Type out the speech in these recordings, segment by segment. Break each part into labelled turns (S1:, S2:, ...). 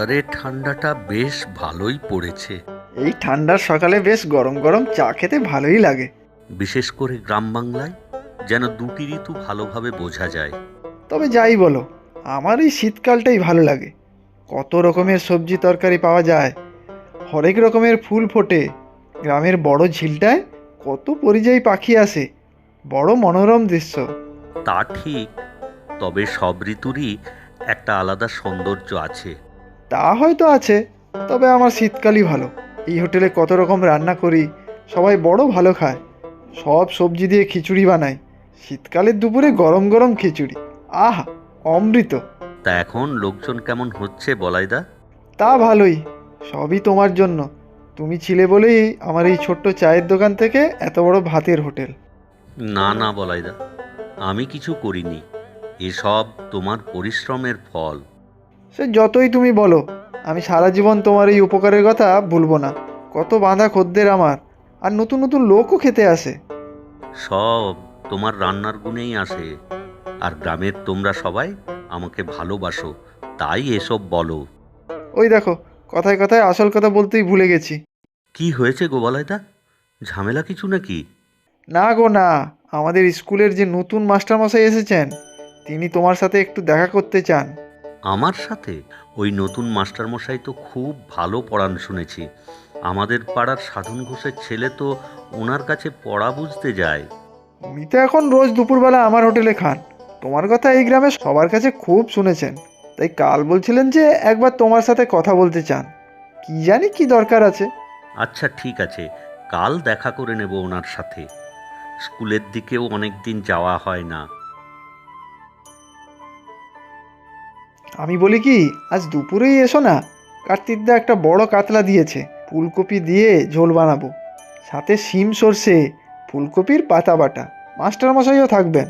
S1: এবারে ঠান্ডাটা বেশ ভালোই পড়েছে।
S2: এই ঠান্ডার সকালে বেশ গরম গরম চা খেতে ভালোই লাগে।
S1: বিশেষ করে গ্রাম বাংলায় যেন দুটি ঋতু ভালোভাবে বোঝা যায়।
S2: তবে যাই বলো আমার এই শীতকালটাই ভালো লাগে। কত রকমের সবজি তরকারি পাওয়া যায় হরেক রকমের ফুল ফোটে গ্রামের বড় ঝিলটায় কত পরিযায়ী পাখি আসে বড় মনোরম দৃশ্য।
S1: তা ঠিক তবে সব ঋতুরই একটা আলাদা সৌন্দর্য আছে।
S2: তা হয়তো আছে তবে আমার শীতকালই ভালো। এই হোটেলে কত রকম রান্না করি সবাই বড় ভালো খায়। সব সবজি দিয়ে খিচুড়ি বানাই। শীতকালের দুপুরে গরম গরম খিচুড়ি। আহা অমৃত।
S1: তা এখন লোকজন কেমন হচ্ছে বলাইদা?
S2: তা ভালোই সবই তোমার জন্য। তুমি ছিলে বলেই আমার এই ছোট্ট চায়ের দোকান থেকে এত বড় ভাতের হোটেল।
S1: না না বলাইদা আমি কিছু করিনি। এসব তোমার পরিশ্রমের ফল।
S2: সে যতই তুমি বলো আমি সারা জীবন তোমার এই উপকারের কথা ভুলবো না। কত বাঁধা খদ্দের আমার আর নতুন নতুন লোকও খেতে আসে।
S1: সব তোমার রান্নার গুণেই আসে আর গ্রামের তোমরা সবাই আমাকে ভালোবাসো তাই এসব বলো।
S2: ওই দেখো কথায় কথায় আসল কথা বলতেই ভুলে গেছি।
S1: কি হয়েছে গোবালাইদা ঝামেলা কিছু নাকি?
S2: না গো না। আমাদের স্কুলের যে নতুন মাস্টারমশাই এসেছেন তিনি তোমার সাথে একটু দেখা করতে চান।
S1: আমার সাথে? ওই নতুন মাস্টারমশাই তো খুব ভালো পড়ান শুনেছি। আমাদের পাড়ার সাধন ঘোষের ছেলে তো ওনার কাছে পড়া বুঝতে যায়।
S2: উনি তো এখন রোজ দুপুরবেলা আমার হোটেলে খান। তোমার কথা এই গ্রামে সবার কাছে খুব শুনেছেন। তাই কাল বলছিলেন যে একবার তোমার সাথে কথা বলতে চান। কি জানি কি দরকার আছে?
S1: আচ্ছা ঠিক আছে। কাল দেখা করে নেব ওনার সাথে। স্কুলের দিকেও অনেক দিন যাওয়া হয় না।
S2: আমি বলি কি আজ দুপুরেই এসো না। কার্তিকদা একটা বড় কাতলা দিয়েছে ফুলকপি দিয়ে ঝোল বানাবো। সাথে শিম সর্ষে ফুলকপির পাতা বাটা। মাস্টারমশাইও থাকবেন।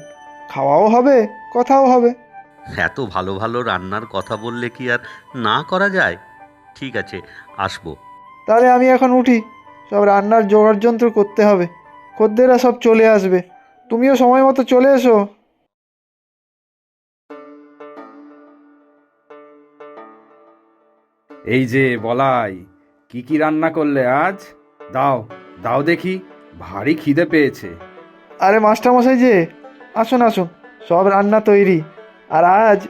S2: খাওয়াও হবে কথাও হবে।
S1: এত ভালো ভালো রান্নার কথা বললে কি আর না করা যায়? ঠিক আছে আসব।
S2: তাহলে আমি এখন উঠি। সব রান্নার জোগাড় যন্ত্র করতে হবে। খদ্দেরা সব চলে আসবে। তুমিও সময় মতো চলে এসো।
S3: এই যে বলাই কি কি রান্না করলে আজ? দাও দাও দেখি ভারী খিদে পেয়েছে।
S2: আরে মাস্টারমশাই যে আসুন আসুন সব রান্না তৈরি। আর আজ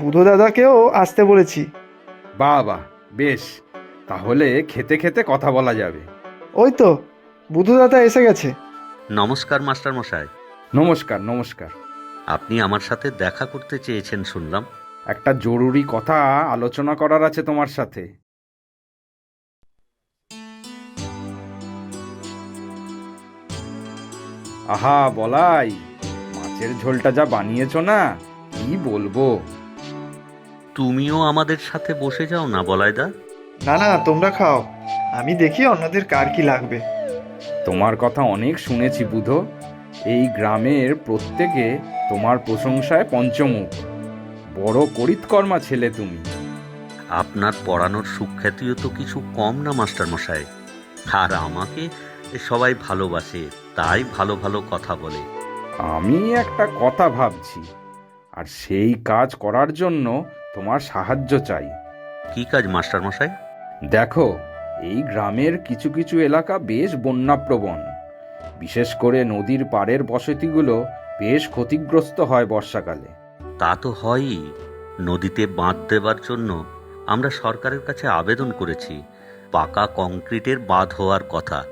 S2: বুধো দাদাকেও আসতে বলেছি।
S3: বাহ বেশ তাহলে খেতে খেতে কথা বলা যাবে।
S2: ওই তো বুধু দাদা এসে গেছে।
S1: নমস্কার মাস্টারমশাই।
S3: নমস্কার নমস্কার।
S1: আপনি আমার সাথে দেখা করতে চেয়েছেন শুনলাম।
S3: একটা জরুরি কথা আলোচনা করার আছে তোমার সাথে। আহা বলাই মাছের ঝোলটা যা বানিয়েছো না কি বলব?
S1: তুমিও আমাদের সাথে বসে যাও না বলাইদা।
S2: না না তোমরা খাও। আমি দেখি অন্যদের কার কি লাগবে।
S3: তোমার কথা অনেক শুনেছি বুধো। এই গ্রামের প্রত্যেকে তোমার প্রশংসায় পঞ্চমুখ। বড় করিতকর্মা ছেলে তুমি।
S1: আপনার পড়ানোর সুখ্যাতিও তো কিছু কম না মাস্টারমশাই আর আমাকে সবাই ভালোবাসে তাই ভালো ভালো কথা বলে।
S3: আমি একটা কথা ভাবছি আর সেই কাজ করার জন্য তোমার সাহায্য চাই।
S1: কি কাজ মাস্টারমশাই
S3: দেখো এই গ্রামের কিছু কিছু এলাকা বেশ বন্যাপ্রবণ। বিশেষ করে নদীর পাড়ের বসতিগুলো বেশ ক্ষতিগ্রস্ত হয় বর্ষাকালে।
S1: তা তো হয়ই। নদীতে বাঁধ দেবার জন্য আমরা সরকারের কাছে আবেদন করেছি। পাকা কংক্রিটের বাঁধ হওয়ার কথা।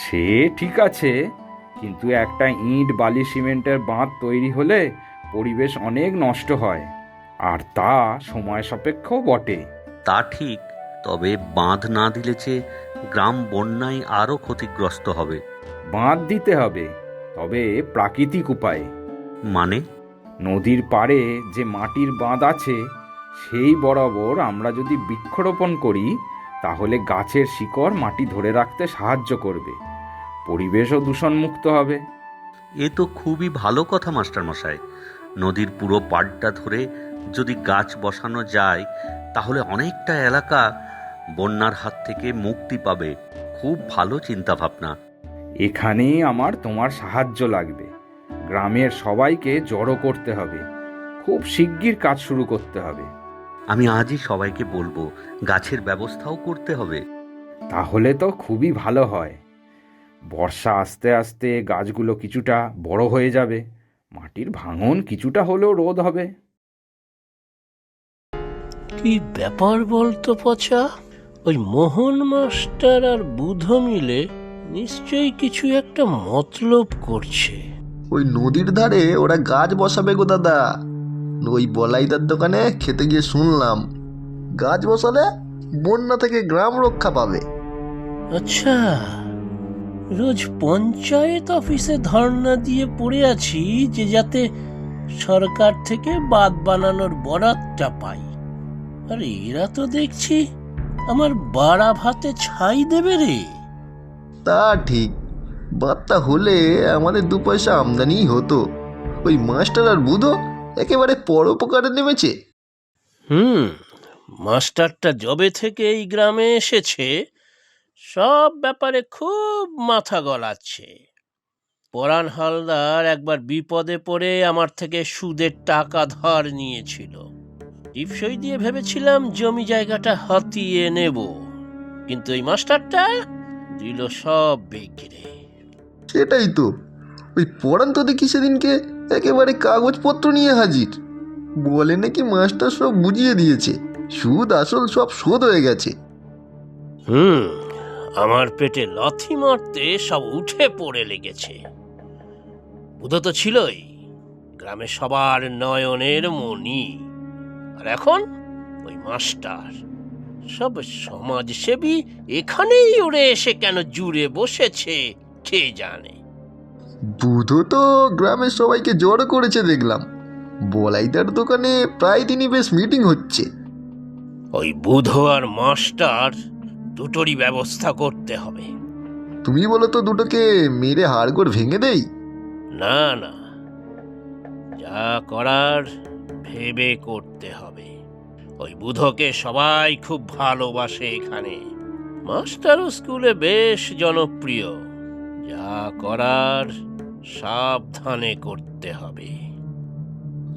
S3: সে ঠিক আছে কিন্তু একটা ইট বালি সিমেন্টের বাঁধ তৈরি হলে পরিবেশ অনেক নষ্ট হয় আর তা সময় সাপেক্ষও বটে।
S1: তা ঠিক তবে বাঁধ না দিলে যে গ্রাম বন্যায় আরও ক্ষতিগ্রস্ত হবে।
S3: বাঁধ দিতে হবে তবে প্রাকৃতিক উপায়ে।
S1: মানে?
S3: নদীর পাড়ে যে মাটির বাঁধ আছে সেই বরাবর আমরা যদি বৃক্ষরোপণ করি তাহলে গাছের শিকড় মাটি ধরে রাখতে সাহায্য করবে। পরিবেশও দূষণমুক্ত হবে।
S1: এ তো খুবই ভালো কথা মাস্টারমশাই। নদীর পুরো পাড়টা ধরে যদি গাছ বসানো যায় তাহলে অনেকটা এলাকা বন্যার হাত থেকে মুক্তি পাবে খুব ভালো চিন্তা ভাবনা
S3: এখানেই আমার তোমার সাহায্য লাগবে। গ্রামের সবাইকে জড়ো করতে হবে। খুব শিগগির কাজ শুরু করতে হবে।
S1: আমি আজই সবাইকে বলব গাছের ব্যবস্থাও করতে হবে।
S3: তাহলে তো খুবই ভালো হয়। বর্ষা আস্তে আস্তে গাছগুলো কিছুটা বড় হয়ে যাবে। মাটির ভাঙন কিছুটা হলেও রোধ হবে।
S4: কি ব্যাপার বলতো পচা? ওই মোহন মাস্টার আর বুধ মিলে নিশ্চয়ই কিছু একটা মতলব করছে।
S5: ওই নদীর ধারে ওরা গাছ বসাবে গো দাদা। ওই বলাইদার দোকানে খেতে গিয়ে শুনলাম গাছ বসালে বন্যা থেকে গ্রাম রক্ষা পাবে।
S4: আচ্ছা রোজ পঞ্চায়েত অফিসে ধর্ণা দিয়ে পড়ে আছি যে যাতে সরকার থেকে বাদ বানানোর বরাতটা পাই। আর এরা তো দেখছি আমার বাড়া ভাতে ছাই দেবে রে।
S5: তা ঠিক। বার্তা হলে আমাদের দু পয়সা আমদানি হতো। ওই মাস্টার আর বুধো একেবারে পরোপকারে নেমেছে।
S4: হুম মাস্টারটা জবে থেকে এই গ্রামে এসেছে সব ব্যাপারে খুব মাথা গলাচ্ছে। পরাণ হালদার একবার বিপদে পড়ে আমার থেকে সুদের টাকা ধার নিয়েছিল। টিপসই দিয়ে ভেবেছিলাম জমি জায়গাটা হাতিয়ে নেব। কিন্তু এই মাস্টারটা দিল সব বেগড়ে
S5: সেটাই তো। ওই পড়ান তো দেখি সেদিনকে একেবারে কাগজপত্র নিয়ে হাজির। বলে নাকি মাস্টার সব বুঝিয়ে দিয়েছে। সুদ আসল সব শোধ হয়ে গেছে।
S4: হুম আমার পেটে লাথি মারতে সব উঠে পড়ে লেগেছে। বুধ তো ছিলই। গ্রামে সবার নয়নের মণি। আর এখন ওই মাস্টার সব সমাজসেবী এখানেই উড়ে এসে কেন জুড়ে বসেছে কে জানে?
S5: বুধো তো গ্রামের সবাইকে জড়ো করেছে দেখলাম। বলাইদার দোকানে প্রায় দিনই বেশ মিটিং হচ্ছে।
S4: ওই বুধ আর মাস্টার দুটোরই ব্যবস্থা করতে হবে।
S5: তুমি বলো তো দুটোকে মেরে হাড়গোড় ভেঙে দেই?
S4: না না। যা করার ভেবে করতে হবে। ওই বুধকে সবাই খুব ভালোবাসে এখানে। মাস্টারও স্কুলে বেশ জনপ্রিয়। যা করার সাবধানে করতে হবে।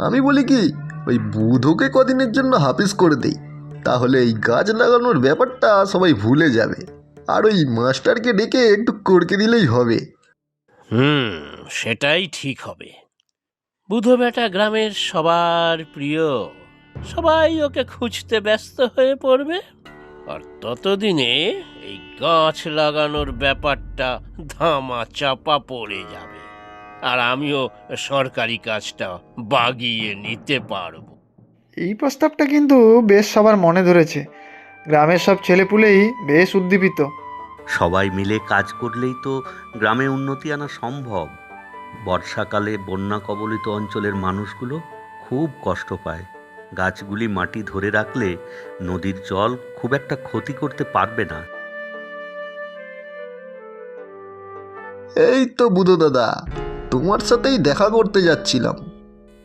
S5: আমি বলি কি ওই বুধকে কদিনের জন্য হাফিস করে দেই। তাহলে এই গাছ লাগানোর ব্যাপারটা সবাই ভুলে যাবে। আর ওই মাস্টারকে ডেকে একটু করকে দিলেই হবে।
S4: হুম সেটাই ঠিক হবে। বুধ বেটা গ্রামের সবার প্রিয়। সবাই ওকে খুঁজতে ব্যস্ত হয়ে পড়বে। আর ততদিনে এই গাছ লাগানোর ব্যাপারটা ধামা চাপা পড়ে যাবে। আর আমিও সরকারি কাজটা বাগিয়ে নিতে পারব।
S2: এই প্রস্তাবটা কিন্তু বেশ সবার মনে ধরেছে। গ্রামের সব ছেলেপুলেই বেশ উদ্দীপিত।
S1: সবাই মিলে কাজ করলেই তো গ্রামে উন্নতি আনা সম্ভব। বর্ষাকালে বন্যা কবলিত অঞ্চলের মানুষগুলো খুব কষ্ট পায়। গাছগুলি মাটি ধরে রাখলে নদীর জল খুব একটা ক্ষতি করতে পারবে না।
S5: এই তো বুধ দাদা তোমার সাথেই দেখা করতে যাচ্ছিলাম।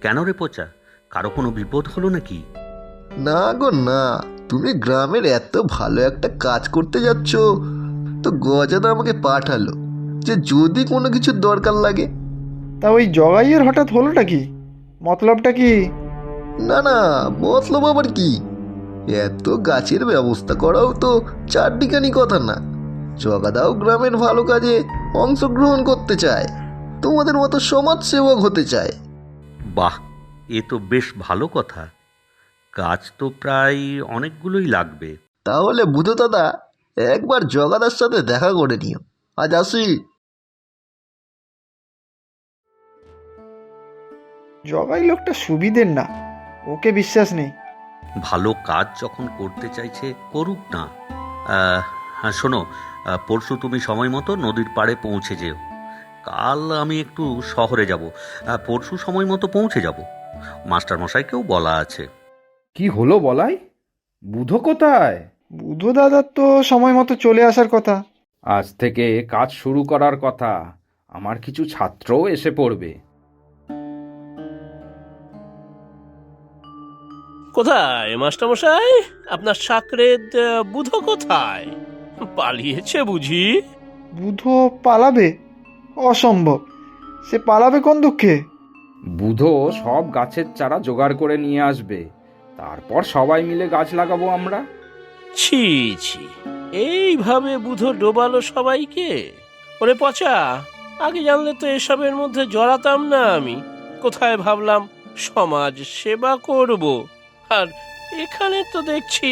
S1: কেন রে পচা? কারও কোনো বিপদ হলো নাকি?
S5: না গো না। তুমি গ্রামের এত ভালো একটা কাজ করতে যাচ্ছ তো গজাদা আমাকে পাঠালো যে যদি কোনো কিছুর দরকার লাগে
S2: তা ওই জগাইয়ের হঠাৎ হলোটা কি? মতলবটা কি?
S5: না না মতলব আবার কি? এত গাছের ব্যবস্থা করাও তো চারদিকানি কথা না। জগাদাও গ্রামের ভালো কাজে অংশগ্রহণ করতে চায়। তোমাদের মতো সমাজসেবক হতে চায়।
S1: বাহ এ তো বেশ ভালো কথা। গাছ তো প্রায় অনেকগুলোই লাগবে।
S5: তাহলে বুধো দাদা একবার জগাদার সাথে দেখা করে নিও। আজ আসি।
S2: জগাই লোকটা সুবিধের না ওকে বিশ্বাস নেই।
S1: ভালো কাজ যখন করতে চাইছে করুক না। হ্যাঁ শোনো পরশু তুমি সময় মতো নদীর পাড়ে পৌঁছে যেও। কাল আমি একটু শহরে যাব পরশু সময় মতো পৌঁছে যাব। মাস্টারমশাইকেও বলা আছে।
S3: কি হলো বলাই? বুধ কোথায়?
S2: বুধ দাদার তো সময় মতো চলে আসার কথা।
S3: আজ থেকে কাজ শুরু করার কথা। আমার কিছু ছাত্রও এসে পড়বে।
S4: কোথায় মাস্টারমশাই? আপনার সাকরেদ বুধ কোথায়? পালিয়েছে বুঝি?
S2: বুধ পালাবে? অসম্ভব। সে পালাবে কোন দুঃখে?
S3: বুধো সব গাছের চারা জোগাড় করে নিয়ে আসবে। তারপর সবাই মিলে গাছ লাগাবো আমরা।
S4: ছি ছি। এইভাবে বুধো ডোবালো সবাইকে? ওরে পচা আগে জানলে তো এসবের মধ্যে জড়াতাম না আমি। কোথায় ভাবলাম সমাজ সেবা করব। আর এখানে তো দেখছি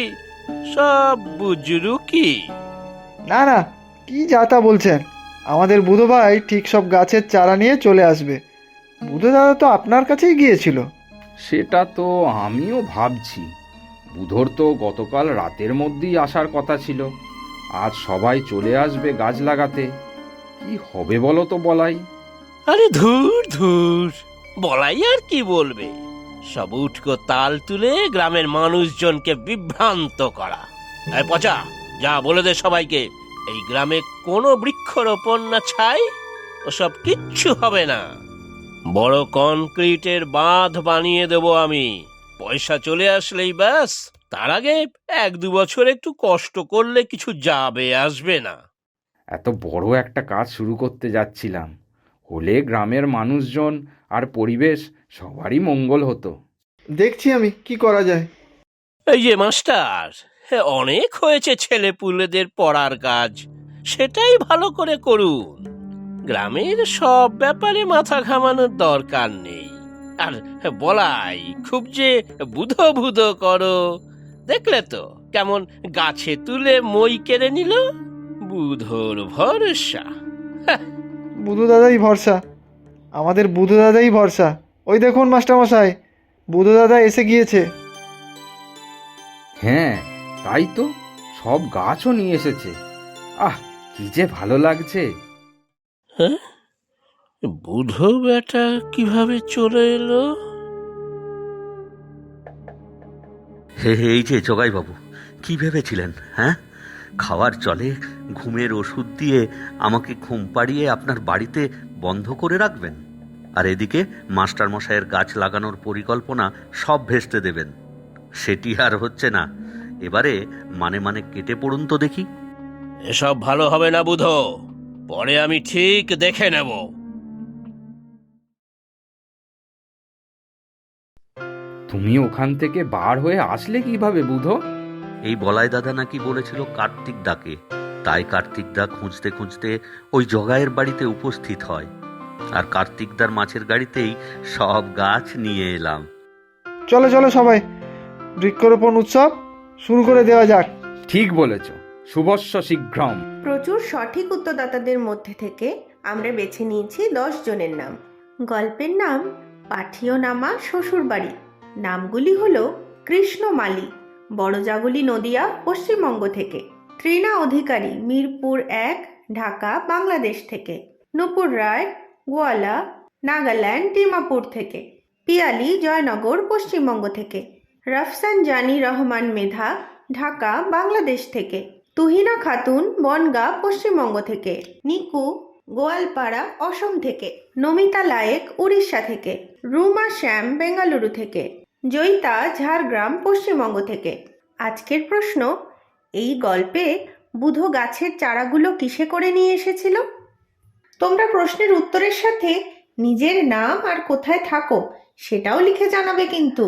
S4: সব বুজরু কি
S2: না না কি যাতা বলছেন? আমাদের বুধো ভাই ঠিক সব গাছের চারা নিয়ে চলে আসবে। বুধ দাদা তো আপনার কাছেই গিয়েছিল।
S3: সেটা তো আমিও ভাবছি। বুধর তো গতকাল রাতের মধ্যেই আসার কথা ছিল। আজ সবাই চলে আসবে গাছ লাগাতে। কি হবে বলো তো বলাই।
S4: আরে ধুর ধুর বলাই আর কি বলবে? সব উটকো তাল তুলে গ্রামের মানুষজনকে বিভ্রান্ত করা। পচা, যা বলে দে সবাইকে, এই গ্রামে কোনো বৃক্ষরোপণ না ছাই, ওসব কিচ্ছু হবে না। বড় কনক্রিটের বাঁধ বানিয়ে দেব আমি। পয়সা চলে আসলেই ব্যাস, তার আগে এক দু বছর একটু কষ্ট করলে কিছু যাবে আসবে না।
S3: এত বড় একটা কাজ শুরু করতে যাচ্ছিলাম। হলে গ্রামের মানুষজন আর পরিবেশ সবারই মঙ্গল হতো।
S2: দেখছি আমি কি করা যায়?
S4: এই যে মাস্টার হে, অনেক হয়েছে ছেলে পুলেদের পড়ার কাজ। সেটাই ভালো করে করুন। গ্রামের সব ব্যাপারে মাথা ঘামানোর দরকার নেই। আর বলাই খুব যে বুধো বুধো করো। দেখলে তো কেমন গাছে তুলে মই কেড়ে নিল। বুধোর ভরসা।
S2: বুধু দাদাই ভরসা। আমাদের বুধু দাদাই ভরসা। ওই দেখুন মাস্টারমশাই বুধু দাদা এসে গিয়েছে।
S3: হ্যাঁ তাই তো সব গাছও নিয়ে এসেছে। আহ কি যে ভালো লাগছে।
S4: হ্যাঁ? বুধো বেটা কীভাবে চলে এলো?
S1: হে হে, এই যে জগাইবাবু কি ভেবেছিলেন হ্যাঁ? খাওয়ার চলে ঘুমের ওষুধ দিয়ে আমাকে ঘুম পাড়িয়ে আপনার বাড়িতে বন্ধ করে রাখবেন? আর এদিকে মাস্টার মশাইয়ের গাছ লাগানোর পরিকল্পনা সব ভেস্তে দেবেন। সেটি আর হচ্ছে না। এবারে মানে মানে কেটে পড়ুন তো দেখি।
S4: এসব ভালো হবে না বুধো। পরে আমি ঠিক দেখে নেব।
S3: তুমি ওখান থেকে বার হয়ে আসলে কীভাবে বুধো?
S1: এই বলাই দাদা নাকি বলেছিল কার্তিক দাকে তাই কার্তিক দা খুঁজতে খুঁজতে ওই জগায়ের বাড়িতে উপস্থিত হয়। আর কার্তিকদার মাছের গাড়িতেই সব গাছ নিয়ে এলাম।
S2: চলো চলো সবাই বৃক্ষরোপণ উৎসব শুরু করে দেওয়া যাক।
S3: ঠিক বলেছ শুভস্য শীঘ্রম।
S6: প্রচুর সঠিক উত্তরদাতাদের মধ্যে থেকে আমরা বেছে নিয়েছি দশ জনের নাম। গল্পের নাম পাঠিও নামা শ্বশুরবাড়ি। নামগুলি হল কৃষ্ণ মালি বড়জাগুলি নদিয়া পশ্চিমবঙ্গ থেকে। ত্রিনা অধিকারী মিরপুর এক ঢাকা বাংলাদেশ থেকে। নূপুর রায় গোয়ালা, নাগাল্যান্ড, ডিমাপুর থেকে, পিয়ালি, জয়নগর, পশ্চিমবঙ্গ থেকে, রফসান জানি রহমান মেধা, ঢাকা, বাংলাদেশ থেকে, তুহিনা খাতুন, বনগা, পশ্চিমবঙ্গ থেকে, নিকু, গোয়ালপাড়া, অসম থেকে, নমিতা লায়েক, উড়িষ্যা থেকে, রুমা শ্যাম, বেঙ্গালুরু থেকে, জয়িতা, ঝাড়গ্রাম, পশ্চিমবঙ্গ থেকে। আজকের প্রশ্ন, এই গল্পে বুধো গাছের চারাগুলো কিসে করে নিয়ে এসেছিল? তোমরা প্রশ্নের উত্তরের সাথে নিজের নাম আর কোথায় থাকো সেটাও লিখে জানাবে কিন্তু।